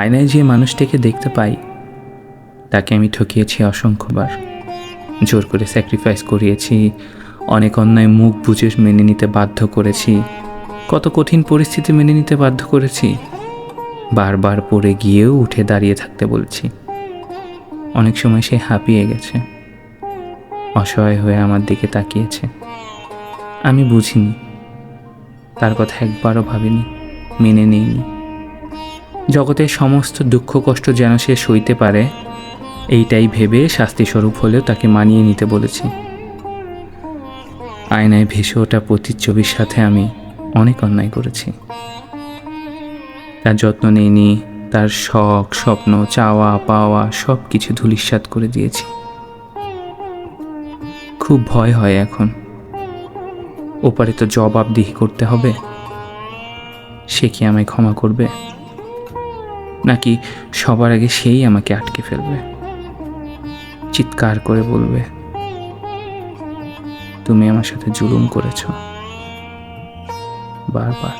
আয়নায় যে মানুষটিকে দেখতে পাই, তাকে আমি ঠকিয়েছি অসংখ্যবার। জোর করে স্যাক্রিফাইস করিয়েছি, অনেক অন্যায় মুখ বুঝে মেনে নিতে বাধ্য করেছি, কত কঠিন পরিস্থিতি মেনে নিতে বাধ্য করেছি, বারবার পড়ে গিয়েও উঠে দাঁড়িয়ে থাকতে বলছি। অনেক সময় সে হাঁপিয়ে গেছে, অসহায় হয়ে আমার দিকে তাকিয়েছে। আমি বুঝিনি, তার কথা একবারও ভাবিনি, মেনে নেইনি। জগতের সমস্ত দুঃখ কষ্ট যেন সে সইতে পারে, এইটাই ভেবে শাস্তিস্বরূপ হলেও তাকে মানিয়ে নিতে বলেছি। আয়নায় ভেসে ওঠা প্রতিচ্ছবির সাথে আমি অনেক অন্যায় করেছি। তার যত্ন নেইনি, তার শখ, স্বপ্ন, চাওয়া, পাওয়া সব কিছু ধূলিসাৎ করে দিয়েছি। খুব ভয় হয় এখন। ওপারে তো জবাবদিহি করতে হবে। সে কি আমায় ক্ষমা করবে? নাকি সবার আগে সেই আমাকে আটকে ফেলবে? চিৎকার করে বলবে, তুমি আমার সাথে জুলুম করেছ। বারবার।